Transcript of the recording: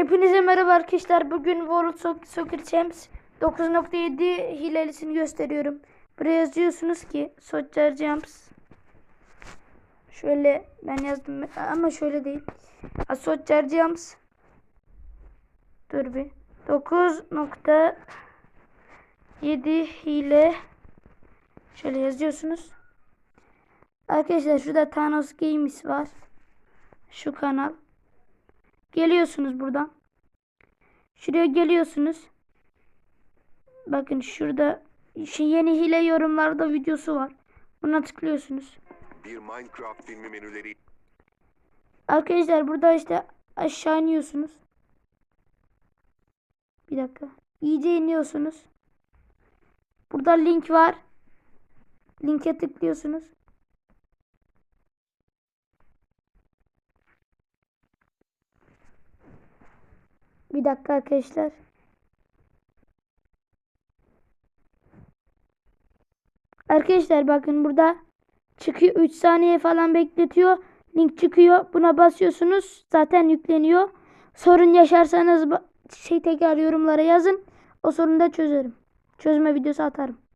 Hepinize merhaba arkadaşlar. Bugün World Soc- Soccer Champs 9.7 hilelisini gösteriyorum. Buraya yazıyorsunuz ki Soccer Champs. Şöyle ben yazdım ama şöyle değil. Soccer Champs. Dur bir. 9.7 hile. Şöyle yazıyorsunuz. Arkadaşlar şurada Thanos Games var. Şu kanal. Geliyorsunuz buradan. Şuraya geliyorsunuz. Bakın şurada şu yeni hile yorumlarda videosu var. Buna tıklıyorsunuz. Bir Minecraft filmi menüleri Arkadaşlar burada işte aşağı iniyorsunuz. Bir dakika. İyice iniyorsunuz. Burada link var. Linke tıklıyorsunuz. Bir dakika arkadaşlar. Arkadaşlar bakın burada çıkıyor 3 saniye falan bekletiyor. Link çıkıyor. Buna basıyorsunuz. Zaten yükleniyor. Sorun yaşarsanız şey tekrar yorumlara yazın. O sorunu da çözerim. Çözme videosu atarım.